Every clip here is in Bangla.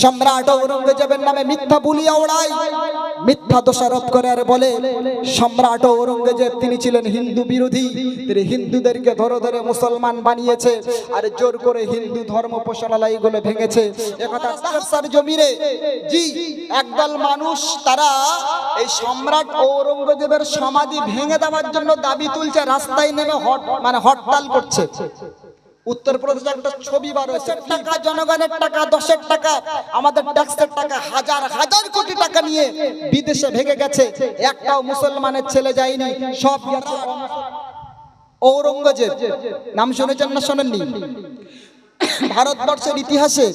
সম্রাট ঔরঙ্গজেবের নামে মিথ্যা বুলিয়া ওড়ায়। মিথ্যা দোষারোপ করে আর বলে, সম্রাট ঔরঙ্গজেব, তিনি ছিলেন হিন্দু বিরোধী। তিনি হিন্দুদেরকে ধরে ধরে মুসলমান বানিয়েছে আর জোর করে হিন্দু ধর্ম পোষণালয়গুলো ভেঙেছে। একথা সার জমিরে। জি, একদল মানুষ তারা এই সম্রাট ঔরঙ্গজেবের সমাধি ভেঙে দেওয়ার জন্য দাবি তুলছে, রাস্তায় নেমে হট মানে হরতাল করছে। উত্তরপ্রদেশে একটা ছবি বার হয়েছে টাকা, জনগণের টাকা দশের টাকা, আমাদের ট্যাক্সের টাকা, হাজার হাজার কোটি টাকা নিয়ে বিদেশে ভেঙে গেছে। একটাও মুসলমানের ছেলে যায়নি, সব গেছে ঔরঙ্গজেব। নাম শুনেছেন না শোনেননি? ভারতবর্ষের ইতিহাসে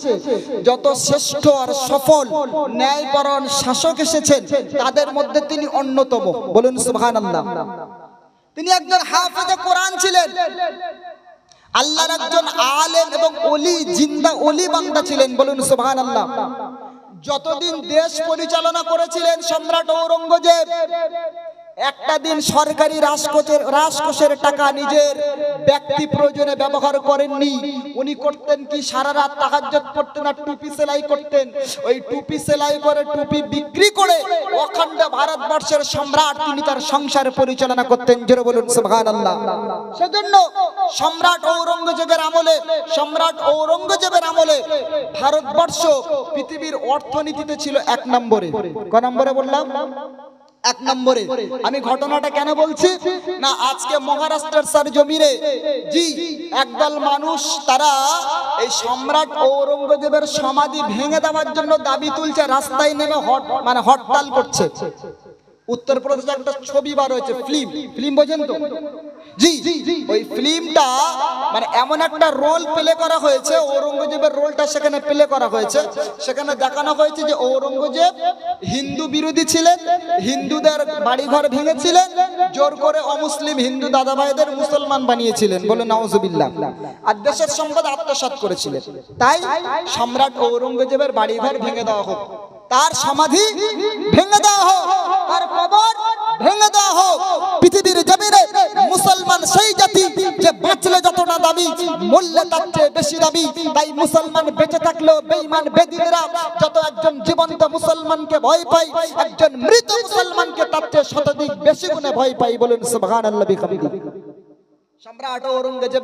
যত শ্রেষ্ঠ আর সফল ন্যায়পরণ শাসক এসেছেন, তাদের মধ্যে তিনি অন্যতম। বলুন সুবহান তিনি একজন হাফেজে কোরআন ছিলেন। আল্লাহর একজন আলেম এবং অলি জিন্দা অলি বান্দা ছিলেন, বলুন সুবহান আল্লাহ যতদিন দেশ পরিচালনা করেছিলেন সম্রাট ঔরঙ্গজেব একটা দিন সরকারি রাজকোষের রাজকোষের টাকা নিজের ব্যক্তি প্রয়োজনে ব্যবহার করেননি। উনি করতেন কি? সারা রাত তাহাজ্জুদ পড়তেন আর টুপি সেলাই করতেন। ওই টুপি সেলাই করে টুপি বিক্রি করে অখণ্ড ভারতবর্ষের সম্রাট তিনি তার সংসার পরিচালনা করতেন। জোরে বলুন, সুবহানাল্লাহ। সেজন্য সম্রাট ঔরঙ্গজেবের আমলে সম্রাট ঔরঙ্গজেবের আমলে ভারতবর্ষ পৃথিবীর অর্থনীতিতে ছিল এক নম্বরে। ক নম্বরে বললাম? এক নম্বরে। আমি ঘটনাটা কেন বলছি? না, আজকে মহারাষ্ট্রের স্যার জমিরে জি, একদল মানুষ তারা এই সম্রাট ঔরঙ্গজেবের সমাধি ভেঙে দেওয়ার জন্য দাবি তুলছে, রাস্তায় নেমে হট মানে হরতাল করছে। উত্তরপ্রদেশে একটা ছবি বার হয়েছে, ফিল্ম। ফিল্ম বোঝেন তো? জি ফিল্মটা মানে এমন একটা রোল প্লে করা হয়েছে, ঔরঙ্গজেবের রোলটা সেখানে প্লে করা হয়েছে। সেখানে দেখানো হয়েছে যে ঔরঙ্গজেব হিন্দু বিরোধী ছিলেন, হিন্দুদের ভেঙেছিলেন, জোর করে অমুসলিম হিন্দু দাদা ভাইদের মুসলমান বানিয়েছিলেন বলে নওয়াজুবিল্লাহ আর দেশের সম্পদ আত্মসাৎ করেছিলেন। তাই সম্রাট ঔরঙ্গজেবের বাড়িঘর ভেঙে দেওয়া হোক। তার সমাধি ভেঙে দেওয়া হোক, তার কবর ভেঙে দেওয়া হোক। পৃথিবীর জমিনে মুসলমান সেই জাতি যে বাঁচলে যতটা দাবি মূল্যে তার চেয়ে বেশি দাবি তাই মুসলমান বেঁচে থাকলেও বেঈমান, বেদিনেরা যত একজন জীবন্ত মুসলমানকে ভয় পায়, একজন মৃত মুসলমানকে তার চেয়ে শতাধিক বেশি গুণে ভয় পাই বলুন, সুবহানাল্লাহ, বিহামদিহি। সম্রাট ঔরঙ্গজেব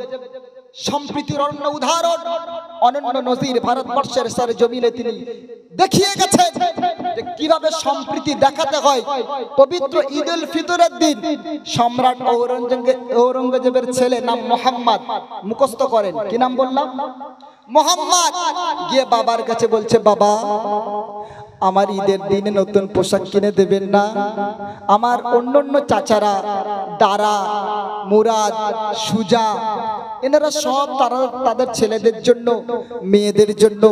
সম্প্রীতির অন্য উদাহরণ। অনন্য নজির ভারতবর্ষের স্যার জমিনে তিনি দেখিয়ে গেছেন যে কীভাবে সম্প্রীতি দেখাতে হয়। পবিত্র ঈদ উল ফিতরের দিন সম্রাট ঔরঙ্গজেব ঔরঙ্গজেবের ছেলে নাম মোহাম্মদ মুখস্থ করেন। কি নাম বললাম? মোহাম্মদ। গিয়ে বাবার কাছে বলছে, বাবা আমার ঈদের দিনে নতুন পোশাক কিনে দেবেন না। আমার অন্য অন্য চাচারা, দারা, মুরাদ, সুজা, এনারা সব তারা, তাদের ছেলেদের জন্য, মেয়েদের জন্য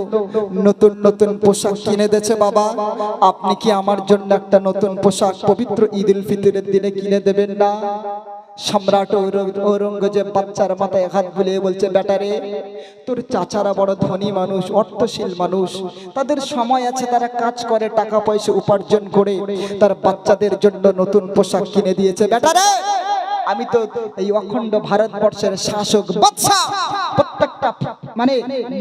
নতুন নতুন পোশাক কিনে দিয়েছে বাবা। আপনি কি আমার জন্য একটা নতুন পোশাক পবিত্র ঈদ উল ফিতরের দিনে কিনে দেবেন না? সম্রাট ঔরং- ঔরঙ্গজেব বাচ্চার মাথায় হাত বুলিয়ে বলছে ব্যাটারে তোর চাচারা বড় ধনী মানুষ, অর্থশীল মানুষ। তাদের সময় আছে, তারা কাজ করে, টাকা পয়সা উপার্জন করে। তার বাচ্চাদের জন্য নতুন পোশাক কিনে দিয়েছে। ব্যাটারে আমি তো এই অখণ্ড ভারতবর্ষের শাসক বাচ্চা প্রত্যেকটা মানে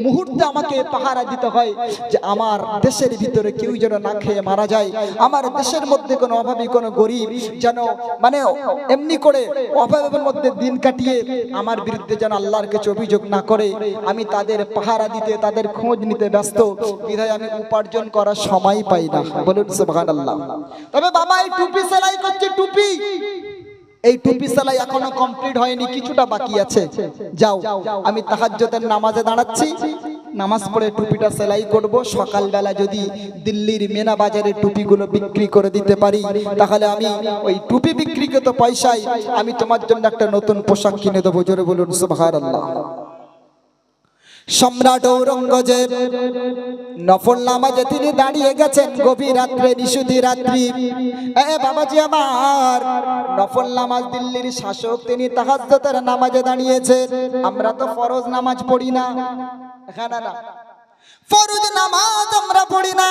মুহূর্তে আমাকে পাহারা দিতে হয় যে আমার দেশের ভিতরে কেউ যেন না খেয়ে মারা যায়। আমার দেশের মধ্যে কোনো অভাবী, কোনো গরিব যেন মানে এমনি করে অভাবের মধ্যে দিন কাটিয়ে আমার বিরুদ্ধে যেন আল্লাহর কাছে অভিযোগ না করে। আমি তাদের পাহারা দিতে, তাদের খোঁজ নিতে ব্যস্ত। বিধায় আমি উপার্জন করার সময় পাই না। বলুন সুবহানাল্লাহ। তবে বাবা, এই টুপি সেলাই করছে টুপি। এই টুপি সেলাই এখনও কমপ্লিট হয়নি, কিছুটা বাকি আছে। যাও, আমি তাহাজ্জতের নামাজে দাঁড়াচ্ছি। নামাজ পড়ে টুপিটা সেলাই করব। সকালবেলা যদি দিল্লির মেনা বাজারে টুপিগুলো বিক্রি করে দিতে পারি, তাহলে আমি ওই টুপি বিক্রিকৃত পয়সায় আমি তোমার জন্য একটা নতুন পোশাক কিনে দেবো। জোরে বলুন, সুবহানাল্লাহ। সম্রাট ঔরঙ্গজেব, নফল নামাজে তিনি দাঁড়িয়ে গেছেন গভীর রাত্রে নিশুদি রাত্রি। এ বাবাজি আমার, নফল নামাজ দিল্লির শাসক, তিনি তাহাজ্জুদের নামাজে দাঁড়িয়েছেন। আমরা তো ফরজ নামাজ পড়ি না। হ্যাঁ না। ফরজ নামাজ আমরা পড়ি না।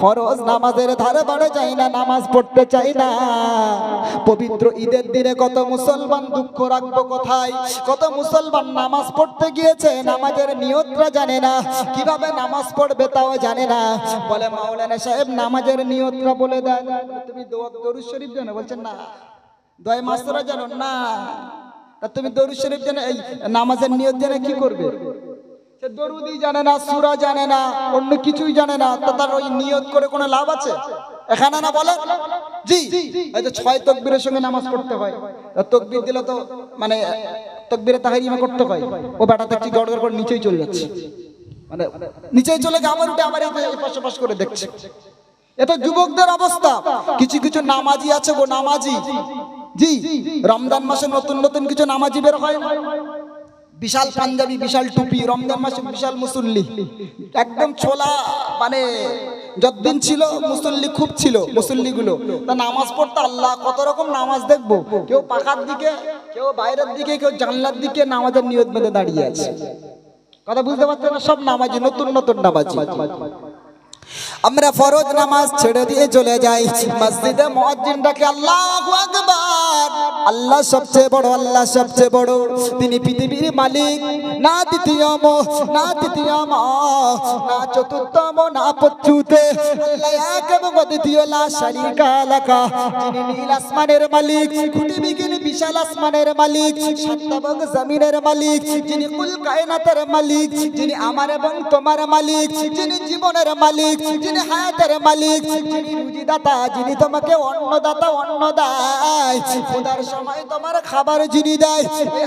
ফরজ নামাজের ধারে বাড়ে যাই না, নামাজ পড়তে চাই না। পবিত্র ঈদের দিনে কত মুসলমান দুঃখ রাখব কোথায়? কত মুসলমান নামাজ পড়তে গিয়েছে, নামাজের নিয়তরা জানে না। কীভাবে নামাজ পড়বে তাও জানে না। বলে মাওলানা সাহেব, নামাজের নিয়তরা বলে দেন তুমি দোয়া- দরুদ শরীফ জানো? বলছেন, না। দয় মাসরা জানো? না। তুমি দরুদ শরীফ জানো? এই নামাজের নিয়ত জানে কি করবে? সে দরুদি জানে না, সুরা জানে না, অন্য কিছুই জানে না তার ওই নিয়ত করে কোনো লাভ আছে? এখানে না বলে? জি। ছয় তকবীরের সঙ্গে নামাজ পড়তে হয়। তকবীর দিলে তো মানে করতে হয়। ও বেটা দেখছি গড় গড় করে নিচেই চলে যাচ্ছে। মানে নিচেই চলে গিয়ে উঠে আবার এই যে পাশ পাশ করে দেখছে। এটা যুবকদের অবস্থা। কিছু কিছু নামাজি আছে গো, নামাজি। জি। রমজান মাসে নতুন নতুন কিছু নামাজি বের হয়। না? বিশাল পাঞ্জাবি, বিশাল টুপি, রমজান মাসে বিশাল মুসল্লি। একদম ছোলা মানে যতদিন ছিল মুসল্লি খুব ছিল মুসল্লি গুলো তা নামাজ পড়তে আল্লাহ কত রকম নামাজ দেখব? কেউ পাখার দিকে, কেউ বাইরের দিকে, কেউ জানলার দিকে নামাজের নিয়ত মেধে দাঁড়িয়ে আছে। কথা বুঝতে পারছে না? সব নামাজি, নতুন নতুন নামাজি। আমরা ফরজ নামাজ ছেড়ে দিয়ে চলে যাই। মসজিদে মুয়াজ্জিন ডাকে, আল্লাহু আল্লাহ সবচেয়ে বড়, আল্লাহ সবচেয়ে বড়। তিনি পৃথিবীর মালিক, না দ্বিতীয়ম না তৃতীয়ম না চতুর্থম, না পঞ্চুতে। অদ্বিতীয়, লা শারীকা লাকা। যিনি নীল আসমানের মালিক খুঁটি বিশাল আসমানের মালিক, সাত এবং জমিনের মালিক। যিনি কুল কায়নাতের মালিক, যিনি আমার এবং তোমার মালিক, যিনি জীবনের মালিক যিনি হায়াতের মালিক, যিনি যিনি তোমাকে অন্নদাতা অন্ন দেয় খোদার সময় তোমার খাবার যিনি দেয়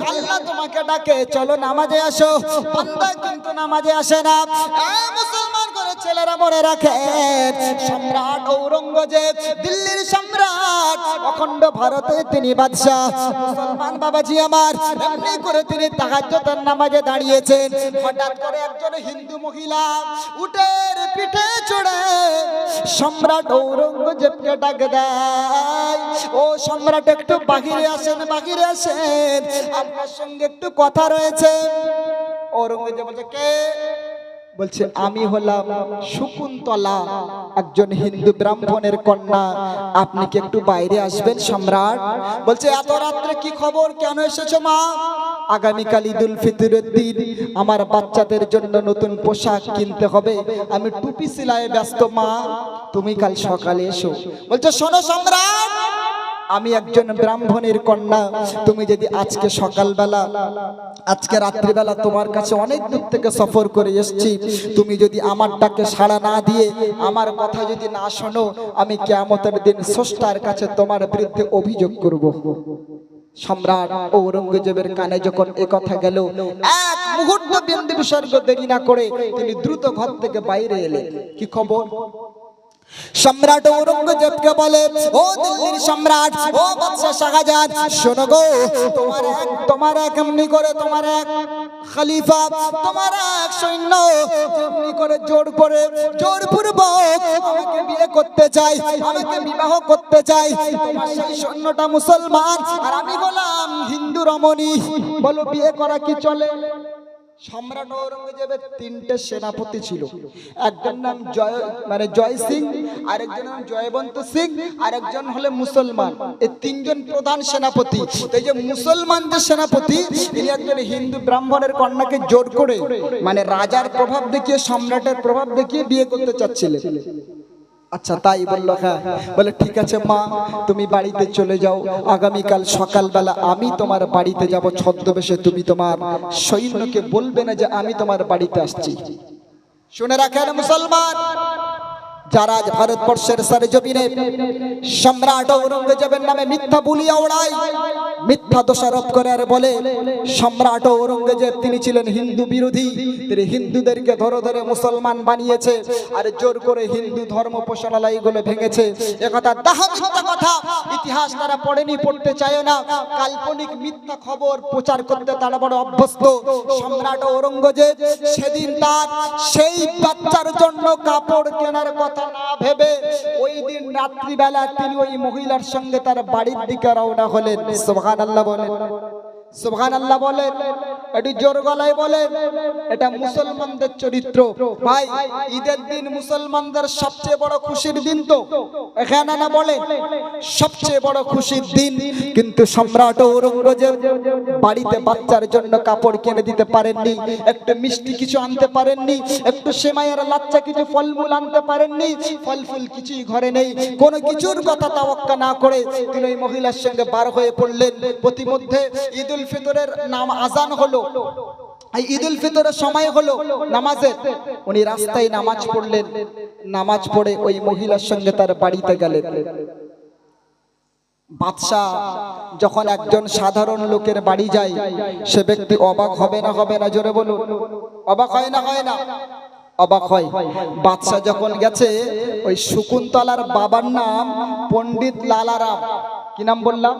আল্লাহ তোমাকে ডাকে, চলো নামাজে আসো। বান্দা কিন্তু নামাজে আসে না। মুসলমান করে ছেলেরা মনে রাখেন সম্রাট ঔরঙ্গজেব, দিল্লির সম্রাট, অখণ্ড ভারতে তিনি বাদশাহ। মুসলমান বাবাজি আমার, এমনি করে তিনি নামাজে দাঁড়িয়েছেন। হঠাৎ করে একজন হিন্দু মহিলা উটের পিঠে সম্রাট ঔরঙ্গজেবকে ডাক দেয়, ও সম্রাট, একটু বাহিরে আসেন বাহিরে আসেন। আপনার সঙ্গে একটু কথা রয়েছে। ঔরঙ্গজেব বলছে, কে? বলছে, আমি হলাম শকুন্তলা, একজন হিন্দু ব্রাহ্মণের কন্যা। আপনি কি একটু বাইরে আসবেন, সম্রাট? বলছে, এত রাত্রে কি খবর? কেন এসেছ মা? আগামীকাল ঈদুল ফিতরের দিন। আমার বাচ্চাদের জন্য নতুন পোশাক কিনতে হবে। আমি টুপি সেলাইয়ে ব্যস্ত, মা, তুমি কাল সকালে এসো। বলছে, শোনো সম্রাট, আমি একজন ব্রাহ্মণের কন্যা। তুমি যদি আজকে সকালবেলা, আজকে রাত্রিবেলা তোমার কাছে অনেক দূর থেকে সফর করে এসেছি, তুমি যদি আমার ডাকে সাড়া না দিয়ে আমার কথা যদি না শোনো, আমি কেয়ামতের দিন স্রষ্টার কাছে তোমার বিরুদ্ধে অভিযোগ করব। সম্রাট ঔরঙ্গজেবের কানে যখন এ কথা গেল, এক মুহূর্ত বিন্দু বিসর্গ দেরি না করে তিনি দ্রুত ঘর থেকে বাইরে এলেন। কি খবর? সম্রাট ঔরঙ্গজেবকে বলে, ও দিল্লির সম্রাট, ও বাদশাহ শাহজাহান, শোনো গো, তোমার এক তোমার এক, এমনি করে তোমার এক খলিফা, তোমার এক সৈন্য যেমনি করে জোর করে, জোর পূর্বক আমাকে বিয়ে করতে চাই, আমাকে বিবাহ করতে চাই। তোমার সেই সৈন্যটা মুসলমান, আর আমি বললাম হিন্দু রমণী। বলো, বিয়ে করা কি চলে? সম্রাট ঔরঙ্গজেবের তিনটে সেনাপতি ছিল। একজন নাম জয় মানে জয় সিং আরেকজন নাম জয়বন্ত সিং, আরেকজন হলে মুসলমান। এই তিনজন প্রধান সেনাপতি। এই যে মুসলমান যে সেনাপতি, তিনি একজন হিন্দু ব্রাহ্মণের কন্যাকে জোর করে মানে রাজার প্রভাব দেখিয়ে, সম্রাটের প্রভাব দেখিয়ে বিয়ে করতে চাচ্ছিলেন। আচ্ছা তাই বলল হ্যাঁ। বলে, ঠিক আছে, মা, তুমি বাড়িতে চলে যাও। আগামীকাল সকালবেলা আমি তোমার বাড়িতে যাব। ছদ্মবেশে তুমি তোমার সৈন্যকে বলবে না যে আমি তোমার বাড়িতে আসছি। শুনে রাখেন মুসলমান, যারা আজ ভারতবর্ষের সারে জমিনে সম্রাট ঔরঙ্গজেবের নামে মিথ্যা বুলিয়া ওড়ায় মিথ্যা দোষারোপ করে আর বলে, সম্রাট ঔরঙ্গজেব তিনি ছিলেন হিন্দু বিরোধী, তিনি হিন্দুদেরকে ধরে ধরে মুসলমান বানিয়েছে, আর জোর করে হিন্দু ধর্ম পোষণালয়গুলো ভেঙেছে। একথা কথা ইতিহাস তারা পড়েনি, পড়তে চায় না। কাল্পনিক মিথ্যা খবর প্রচার করতে তারা বড় অভ্যস্ত। সম্রাট ঔরঙ্গজেব সেদিন তার সেই বাচ্চার জন্য কাপড় কেনার কথা না ভেবে, ওই দিন রাত্রিবেলা তিনি ওই মহিলার সঙ্গে তার বাড়ির দিকে রওনা হলেন। সুবহানাল্লাহ বলেন। সুবহানাল্লাহ বলেন। একটু জোর গলায় বলে এটা মুসলমানদের চরিত্র। ভাই, ঈদের দিন মুসলমানদের সবচেয়ে বড় খুশির দিন তো। এখানে না বলে সবচেয়ে বড় খুশির দিন। কিন্তু সম্রাট ঔরঙ্গজেব বাড়িতে বাচ্চার জন্য কাপড় কিনে দিতে পারেননি, একটু মিষ্টি কিছু আনতে পারেননি, একটু সেমাইয়ের লাচ্চা কিছু ফলমূল আনতে পারেননি ফল ফুল কিছুই ঘরে নেই। কোনো কিছুর কথা তাওয়াক্কা না করে তিনি ওই মহিলার সঙ্গে বার হয়ে পড়লেন। প্রতিমধ্যে ঈদ উল ফিতরের নাম আজান হলো। এই ঈদ উল ফিতরের সময় হলো নামাজের। উনি রাস্তায় নামাজ পড়লেন। নামাজ পড়ে ওই মহিলার সঙ্গে তার বাড়িতে গেলেন। বাদশাহ যখন একজন সাধারণ লোকের বাড়ি যায়, সে ব্যক্তি অবাক হবে না হবে না? জোরে বলুন। অবাক হয় না হয় না? অবাক হয়। বাদশাহ যখন গেছে, ওই শকুন্তলার বাবার নাম পণ্ডিত লালারাম। কি নাম বললাম?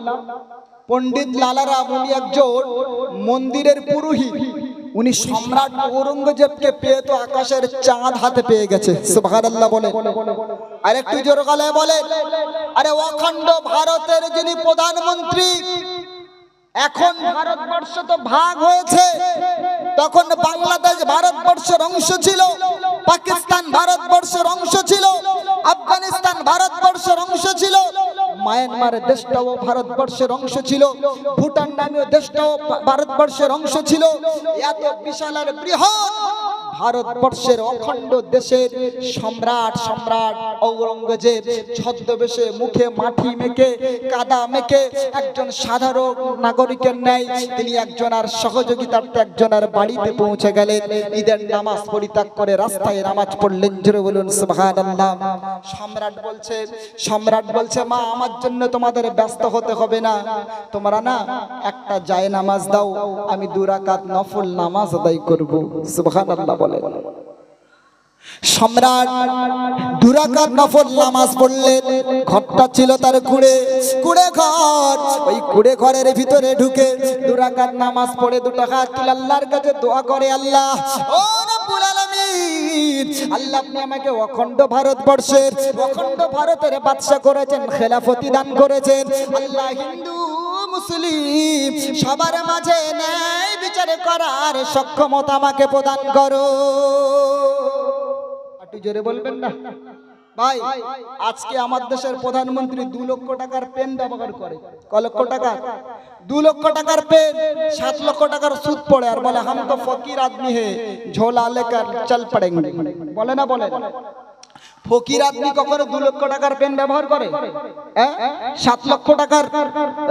পণ্ডিত লালারাম উনি একজন মন্দিরের পুরোহিত। উনি সম্রাট ঔরঙ্গজেবকে পেয়ে তো আকাশের চাঁদ হাতে পেয়ে গেছে। সুবহানাল্লাহ বলে। আর একটু জোর গলায় বলে, আরে অখণ্ড ভারতের যিনি প্রধানমন্ত্রী, এখন ভারতবর্ষ তো ভাগ হয়েছে। তখন বাংলাদেশ ভারতবর্ষের অংশ ছিল, পাকিস্তান ভারতবর্ষের অংশ ছিল। আফগানিস্তান ভারতবর্ষের অংশ ছিল, মায়ানমারের দেশটাও ভারতবর্ষের অংশ ছিল, ভুটান নামীয় দেশটাও ভারতবর্ষের অংশ ছিল। এত বিশাল আর বৃহৎ ভারতবর্ষের অখণ্ড দেশের সম্রাট সম্রাট, ঔরঙ্গজেব ছদ্মবেশে মুখে মাটি মেখে, কাদা মেখে একজন সাধারণ নাগরিকের ন্যায় তিনি একজন আর সহযোগিতার্থে একজন আর বাড়িতে পৌঁছে গেলেন। ঈদের নামাজ পরিত্যাগ করে রাস্তায় নামাজ পড়লেন। জোরে বলুন, সুবহানাল্লাহ। সম্রাট বলছে সম্রাট বলছে, মা, আমার জন্য তোমাদের ব্যস্ত হতে হবে না। তোমরা না একটা যায় নামাজ দাও। আমি দুরাকাত নফল নামাজ আদায় করব। সুবহানাল্লাহ বলে। সম্রাট নফল নামাজ পড়লেন। ঘরটা ছিল তার কুড়ে কুড়ে ঘর। ওই কুড়ে ঘরের ভিতরে ঢুকে দুরাকাত নামাজ পড়ে দুটো হাত আল্লাহর কাছে দোয়া করে, আল্লাহ আল্লাহ আপনি আমাকে অখণ্ড ভারতবর্ষের, অখণ্ড ভারতের বাদশা করেছেন, খেলাফতি দান করেছেন। আল্লাহ হিন্দু মুসলিম, সবার মাঝে ন্যায় বিচার করার সক্ষমতা আমাকে প্রদান করো। একটু জোরে বলবেন না? ভাই, আজকে আমার দেশের প্রধানমন্ত্রী দু লক্ষ টাকার পেন ব্যবহার করে। ক লক্ষ টাকা? দু লক্ষ টাকার পেন সাত লক্ষ টাকার সুদ পড়ে। আর বলে হাম তো ফকির আদমি হে, ঝোলা লেকার, চল পড়েঙ্গে। বলে না বলে ফকির আদমি কখনো দু লক্ষ টাকার পেন ব্যবহার করে? হ্যাঁ? সাত লক্ষ টাকার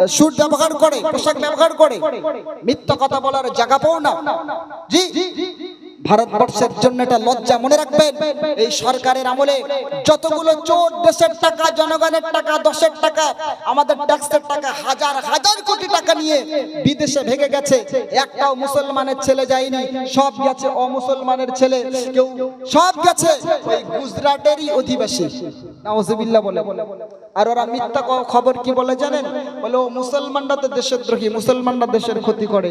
সুট ব্যবহার করে, পোশাক ব্যবহার করে। মিথ্যা কথা বলার জায়গা পাও না। জি? ভারতবর্ষের জন্য এটা লজ্জা মনে রাখবেন। এই সরকারের আমলে যতগুলো চোর, দেশের টাকা, জনগণের টাকা, দশের টাকা, আমাদের ট্যাক্সের টাকা, হাজার হাজার কোটি টাকা নিয়ে বিদেশে ভেঙে গেছে। একটাও মুসলমানের ছেলে যায়নি, সব গেছে অমুসলমানের ছেলে, কেউ সব গেছে ওই গুজরাটেরই অধিবাসী। নাউজুবিল্লাহ বলে। আর ওরা মিথ্যা খবর কি বলে জানেন? বলে, ও মুসলমানরা তো দেশদ্রোহী, মুসলমানরা দেশের ক্ষতি করে।